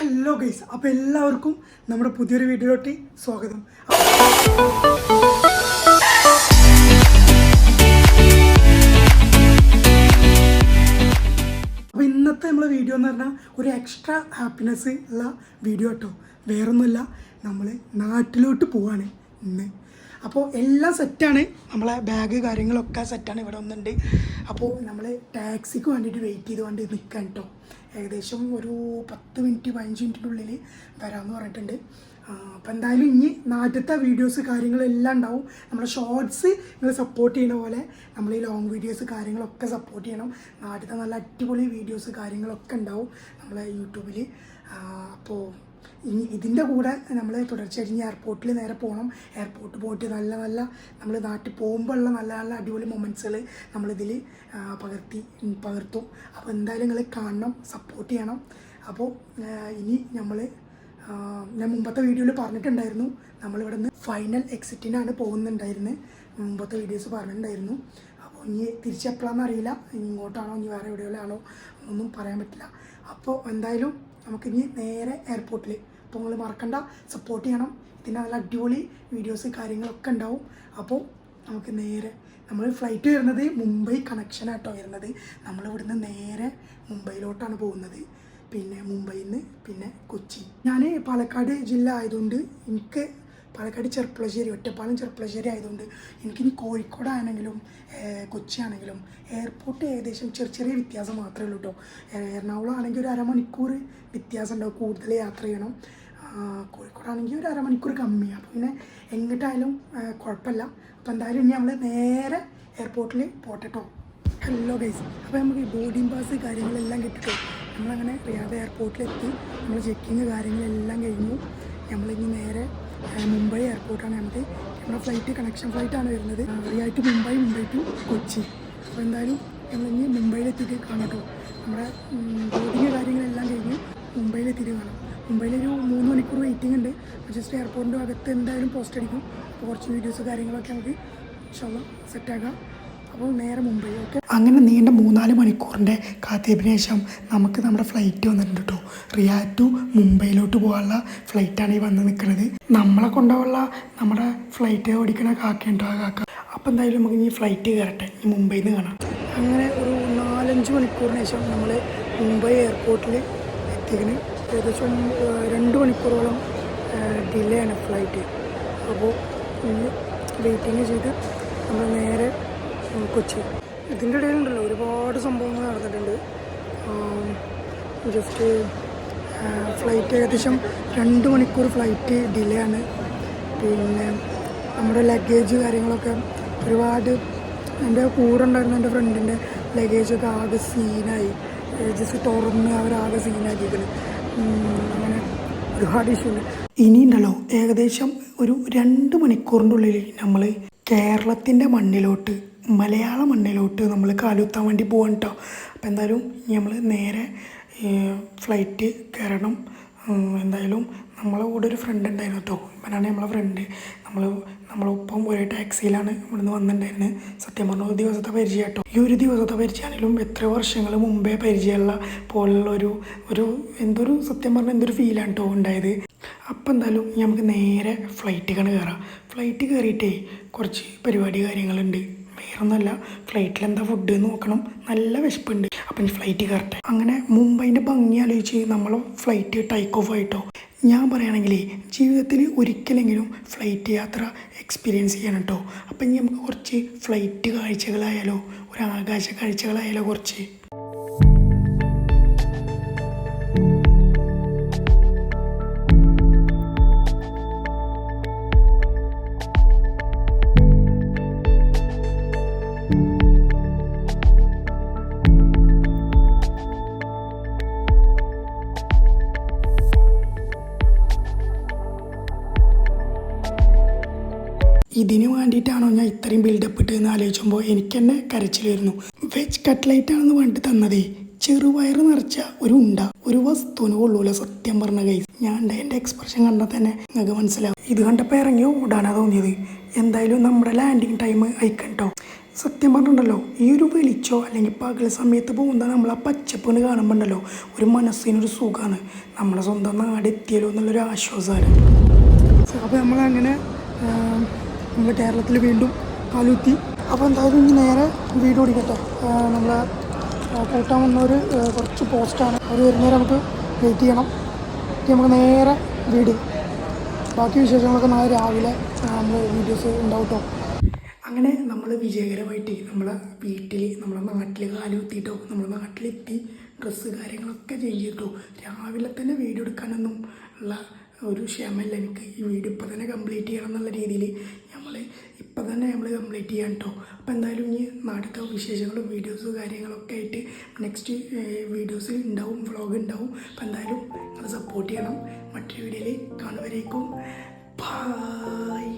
Hello guys അപ്പോൾ എല്ലാവർക്കും നമ്മുടെ പുതിയൊരു വീഡിയോയിലോട്ട് സ്വാഗതം. അപ്പോൾ ഇന്നത്തെ നമ്മളെ വീഡിയോ എന്ന് പറഞ്ഞാൽ ഒരു എക്സ്ട്രാ ഹാപ്പിനെസ് ഉള്ള വീഡിയോ കേട്ടോ. വേറൊന്നുമില്ല നമ്മൾ നാട്ടിലോട്ട് പോവാണ് ഇന്ന്. അപ്പോൾ എല്ലാം സെറ്റാണ്. നമ്മളെ ബാഗ് കാര്യങ്ങളൊക്കെ സെറ്റാണ് ഇവിടെ ഒന്നുണ്ട് അപ്പോൾ നമ്മൾ ടാക്സിക്ക് വേണ്ടിയിട്ട് വെയിറ്റ് ചെയ്തുകൊണ്ട് നിൽക്കാൻ കേട്ടോ ഏകദേശം ഒരു പത്ത് മിനിറ്റ് പതിനഞ്ച് മിനിറ്റിനുള്ളിൽ വരാമെന്ന് പറഞ്ഞിട്ടുണ്ട്. അപ്പോൾ എന്തായാലും ഇനി നാട്ടിലത്തെ വീഡിയോസ് കാര്യങ്ങളെല്ലാം ഉണ്ടാവും. നമ്മുടെ ഷോർട്സ് നിങ്ങൾ സപ്പോർട്ട് ചെയ്യുന്ന പോലെ നമ്മൾ ഈ ലോങ് വീഡിയോസ് കാര്യങ്ങളൊക്കെ സപ്പോർട്ട് ചെയ്യണം. നാട്ടിലത്തെ നല്ല അടിപൊളി വീഡിയോസ് കാര്യങ്ങളൊക്കെ ഉണ്ടാവും നമ്മളെ യൂട്യൂബിൽ അപ്പോൾ ഇനി ഇതിന്റെ കൂടെ നമ്മൾ തുടർച്ചയായിട്ട് ഇനി എയർപോർട്ടിൽ നേരെ പോകണം എയർപോർട്ട് പോയിട്ട് നല്ല നല്ല നമ്മൾ നാട്ടിൽ പോകുമ്പോഴുള്ള നല്ല നല്ല അടിപൊളി മൊമെന്റ്സുകൾ നമ്മളിതിൽ പകർത്തി പകർത്തും. അപ്പോൾ എന്തായാലും നിങ്ങൾ കാണണം സപ്പോർട്ട് ചെയ്യണം. അപ്പോൾ ഇനി നമ്മൾ ഞാൻ മുമ്പത്തെ വീഡിയോയിൽ പറഞ്ഞിട്ടുണ്ടായിരുന്നു. നമ്മളിവിടെ നിന്ന് ഫൈനൽ എക്സിറ്റിനാണ് പോകുന്നുണ്ടായിരുന്നത് മുമ്പത്തെ വീഡിയോസ് പറഞ്ഞിട്ടുണ്ടായിരുന്നു. അപ്പോൾ ഇനി തിരിച്ചെപ്പോഴാണെന്ന് അറിയില്ല. ഇനി ഇങ്ങോട്ടാണോ ഇനി വേറെ എവിടെയുള്ളതാണോ ഒന്നും പറയാൻ പറ്റില്ല. അപ്പോൾ എന്തായാലും നമുക്കിനി നേരെ എയർപോർട്ടിൽ അപ്പോൾ നിങ്ങൾ മറക്കണ്ട. സപ്പോർട്ട് ചെയ്യണം. ഇതിന്റെ നല്ല അടിപൊളി വീഡിയോസ് കാര്യങ്ങളൊക്കെ ഉണ്ടാവും. അപ്പോൾ നമുക്ക് നേരെ നമ്മൾ ഫ്ലൈറ്റ് വരുന്നത് മുംബൈ കണക്ഷനാട്ടോ വരുന്നത്. നമ്മളിവിടുന്ന് നേരെ മുംബൈയിലോട്ടാണ് പോകുന്നത്. പിന്നെ മുംബൈയിൽ നിന്ന് പിന്നെ കൊച്ചി. ഞാൻ പാലക്കാട് ജില്ല ആയതുകൊണ്ട് എനിക്ക് പാലക്കാട് ചെർപ്പളശ്ശേരി ഒറ്റപ്പാലം ചെർപ്പളശ്ശേരി ആയതുകൊണ്ട് എനിക്കിനി കോഴിക്കോടാണെങ്കിലും ഏഹ്, കൊച്ചി ആണെങ്കിലും എയർപോർട്ട് ഏകദേശം ചെറിയ ചെറിയ വ്യത്യാസം മാത്രമേ ഉള്ളൂ കേട്ടോ എറണാകുളം ആണെങ്കിൽ ഒരു അരമണിക്കൂർ വ്യത്യാസം ഉണ്ടാവും കൂടുതൽ യാത്ര ചെയ്യണം. കോഴിക്കോടാണെങ്കിൽ ഒരു അരമണിക്കൂർ കമ്മിയാണ് അപ്പോൾ പിന്നെ എങ്ങോട്ടായാലും കുഴപ്പമില്ല. അപ്പോൾ എന്തായാലും ഇനി നമ്മൾ നേരെ എയർപോർട്ടിൽ പോട്ടെ കേട്ടോ ഹലോ ഗൈസ് അപ്പോൾ നമുക്ക് ബോർഡിംഗ് പാസ് കാര്യങ്ങളെല്ലാം കിട്ടിട്ടോ? നമ്മളങ്ങനെ റിയാദ് എയർപോർട്ടിലെത്തി. നമ്മൾ ചെക്കിങ് കാര്യങ്ങളെല്ലാം കഴിഞ്ഞു. നമ്മളിനി നേരെ മുംബൈ എയർപോർട്ടാണ് നമുക്ക് നമ്മുടെ ഫ്ലൈറ്റ് കണക്ഷൻ ഫ്ലൈറ്റാണ് വരുന്നത്. Riyadh to Mumbai Mumbai to Kochi. അപ്പോൾ എന്തായാലും നമ്മളിനി മുംബൈയിലെത്തിയിട്ട് കാണാം കേട്ടോ നമ്മുടെ ബോർഡിങ് കാര്യങ്ങളെല്ലാം കഴിഞ്ഞ് മുംബൈയിലെത്തിയിട്ട് കാണാം. മുംബൈയിലൊരു മൂന്ന് മണിക്കൂർ വെയിറ്റിംഗ് ഉണ്ട്. ജസ്റ്റ് എയർപോർട്ടിന്റെ അകത്ത് എന്തായാലും പോസ്റ്റ് അടിക്കും. കുറച്ച് വീഡിയോസ് കാര്യങ്ങളൊക്കെ നമുക്ക് ഇഷ്ടമുള്ള സെറ്റാക്കാം അപ്പോൾ നേരെ മുംബൈയിലേക്ക്. അങ്ങനെ നീണ്ട മൂന്നാൽ മണിക്കൂറിന്റെ കാത്തിരിപ്പിന് ശേഷം നമുക്ക് നമ്മുടെ ഫ്ലൈറ്റ് വന്നിട്ടുണ്ട് കേട്ടോ റിയാ ടു മുംബൈയിലോട്ട് പോകാനുള്ള ഫ്ലൈറ്റാണ് ഈ വന്ന് നിൽക്കുന്നത്. നമ്മളെ കൊണ്ടുപോകാനുള്ള നമ്മുടെ ഫ്ലൈറ്റ് ഓടിക്കണ കാക്കയുണ്ടോ ആ കാക്ക. അപ്പോൾ എന്തായാലും നമുക്ക് ഈ ഫ്ലൈറ്റ് കയറട്ടെ. ഈ മുംബൈയിൽ നിന്ന് കാണാം. അങ്ങനെ ഒരു നാലഞ്ച് മണിക്കൂറിന് ശേഷം നമ്മൾ മുംബൈ എയർപോർട്ടിൽ എത്തിക്കണ്. ഏകദേശം രണ്ട് മണിക്കൂറോളം ഡിലേ ആണ് ഫ്ലൈറ്റ്. അപ്പോൾ വെയിറ്റിംഗ് ചെയ്ത് നമ്മൾ നേരെ കൊച്ചി. ഇതിന്റെ ഇടയിലുണ്ടല്ലോ ഒരുപാട് സംഭവങ്ങൾ നടന്നിട്ടുണ്ട്. ജസ്റ്റ് ഫ്ലൈറ്റ് ഏകദേശം രണ്ട് മണിക്കൂർ ഫ്ലൈറ്റ് ഡിലേ ആണ്. പിന്നെ നമ്മുടെ ലഗേജ് കാര്യങ്ങളൊക്കെ ഒരുപാട് എന്റെ കൂടെ ഉണ്ടായിരുന്ന എന്റെ ഫ്രണ്ടിന്റെ ലഗേജൊക്കെ ആകെ സീനായി ജസ്റ്റ് തുറന്ന് അവരാകെ സീനാക്കിയിരിക്കുന്നത് അങ്ങനെ ഒരുപാട് ഇഷ്യൂ ഉണ്ട്. ഇനി ഇനിയുണ്ടല്ലോ ഏകദേശം ഒരു രണ്ട് മണിക്കൂറിന്റെ ഉള്ളിൽ നമ്മൾ കേരളത്തിന്റെ മണ്ണിലോട്ട് മലയാള മണ്ണിലോട്ട് നമ്മൾ കാലുത്താൻ വേണ്ടി പോകണം കേട്ടോ അപ്പോൾ എന്തായാലും നമ്മൾ നേരെ ഫ്ലൈറ്റ് കയറണം. എന്തായാലും നമ്മളെ കൂടെ ഒരു ഫ്രണ്ട് ഉണ്ടായിരുന്നു കേട്ടോ ഇവനാണ് നമ്മളെ ഫ്രണ്ട് നമ്മൾ നമ്മളൊപ്പം ഒരേ ടാക്സിയിലാണ് ഇവിടുന്ന് വന്നിട്ടുണ്ടായിരുന്നത് സത്യം പറഞ്ഞ ഒരു ദിവസത്തെ പരിചയം കേട്ടോ ഈ ഒരു ദിവസത്തെ പരിചയമാണെങ്കിലും എത്ര വർഷങ്ങൾ മുമ്പേ പരിചയമുള്ള പോലുള്ള ഒരു ഒരു എന്തൊരു സത്യം പറഞ്ഞാൽ എന്തൊരു ഫീലാണ് കേട്ടോ ഉണ്ടായത്. അപ്പം എന്തായാലും നമുക്ക് നേരെ ഫ്ലൈറ്റിലാണ് കയറാം ഫ്ലൈറ്റ് കയറിയിട്ടേ കുറച്ച് പരിപാടി കാര്യങ്ങളുണ്ട്. വേറൊന്നുമല്ല ഫ്ലൈറ്റിൽ എന്താ ഫുഡ് നോക്കണം. നല്ല വിശപ്പുണ്ട്. അപ്പം ഫ്ലൈറ്റ് കയറട്ടെ. അങ്ങനെ മുംബൈന്റെ ഭംഗി ആലോചിച്ച് നമ്മൾ ഫ്ലൈറ്റ് ടൈക്ക് ഓഫ് ആയിട്ടോ. ഞാൻ പറയുകയാണെങ്കിൽ ജീവിതത്തിൽ ഒരിക്കലെങ്കിലും ഫ്ലൈറ്റ് യാത്ര എക്സ്പീരിയൻസ് ചെയ്യണം കേട്ടോ അപ്പം ഇനി നമുക്ക് കുറച്ച് ഫ്ലൈറ്റ് കാഴ്ചകളായാലോ ഒരു ആകാശ കാഴ്ചകളായാലോ കുറച്ച്. ഇതിന് വേണ്ടിയിട്ടാണോ ഞാൻ ഇത്രയും ബിൽഡപ്പ് ഇട്ട് എന്ന് ആലോചിക്കുമ്പോൾ എനിക്ക് തന്നെ കരച്ചിൽ വരുന്നു വെജ് കട്ട്ലൈറ്റ് ആണെന്ന് വേണ്ടി തന്നതേ. ചെറുപയറ് നിറച്ച ഒരു ഉണ്ട. ഒരു വസ്തുവിന് കൊള്ളൂല സത്യം പറഞ്ഞ കൈ ഞാൻ എന്റെ എക്സ്പ്രഷൻ കണ്ടാൽ തന്നെ നിങ്ങൾക്ക് മനസ്സിലാവും. ഇത് കണ്ടപ്പോൾ ഇറങ്ങി ഓടാനാണ് തോന്നിയത്. എന്തായാലും നമ്മുടെ ലാൻഡിങ് ടൈം അയക്കണ്ടോ സത്യം പറഞ്ഞിട്ടുണ്ടല്ലോ ഈ ഒരു വെളിച്ചോ അല്ലെങ്കിൽ പകൽ സമയത്ത് പോകുന്ന നമ്മൾ ആ പച്ചപ്പിന് കാണുമ്പോൾ ഉണ്ടല്ലോ ഒരു മനസ്സിനൊരു സുഖമാണ് നമ്മളെ സ്വന്തം നാട് എത്തിയല്ലോ എന്നുള്ളൊരു ആശ്വാസമാണ് അപ്പോൾ നമ്മളങ്ങനെ നമ്മൾ കേരളത്തിൽ വീണ്ടും കാലുത്തി അപ്പോൾ എന്തായാലും ഇനി നേരെ വീട് ഓടിക്കട്ടെ നമ്മൾ കൂട്ടാൻ വന്നൊരു കുറച്ച് പോസ്റ്റാണ് അവർ വരുന്നവരെ നമുക്ക് വെയിറ്റ് ചെയ്യണം. നമുക്ക് നേരെ വീട്. ബാക്കി വിശേഷങ്ങളൊക്കെ നാളെ രാവിലെ നമ്മൾ വീഡിയോസ് ഉണ്ടാവും കേട്ടോ. അങ്ങനെ നമ്മൾ വിജയകരമായിട്ട് നമ്മളെ വീട്ടിൽ നമ്മളെ നാട്ടിൽ കാലുത്തിയിട്ടോ നമ്മളെ നാട്ടിലെത്തി. ഡ്രസ്സ് കാര്യങ്ങളൊക്കെ ചേഞ്ച് ചെയ്തിട്ടു രാവിലെ തന്നെ വീഡിയോ എടുക്കാനൊന്നും ഉള്ള ഒരു ക്ഷമയില്ല എനിക്ക്. ഈ വീഡിയോ ഇപ്പം തന്നെ കംപ്ലീറ്റ് ചെയ്യണം എന്നുള്ള രീതിയിൽ നമ്മൾ ഇപ്പം തന്നെ നമ്മൾ കംപ്ലീറ്റ് ചെയ്യാൻ കേട്ടോ അപ്പോൾ എന്തായാലും ഇനി നാട്ടിലത്തെ വിശേഷങ്ങളും വീഡിയോസും കാര്യങ്ങളൊക്കെ ആയിട്ട് നെക്സ്റ്റ് വീഡിയോസ് ഉണ്ടാവും വ്ളോഗ് ഉണ്ടാവും അപ്പോൾ എന്തായാലും നിങ്ങൾ സപ്പോർട്ട് ചെയ്യണം. മറ്റൊരു വീഡിയോയിൽ കാണുവരേക്കും. ബായ്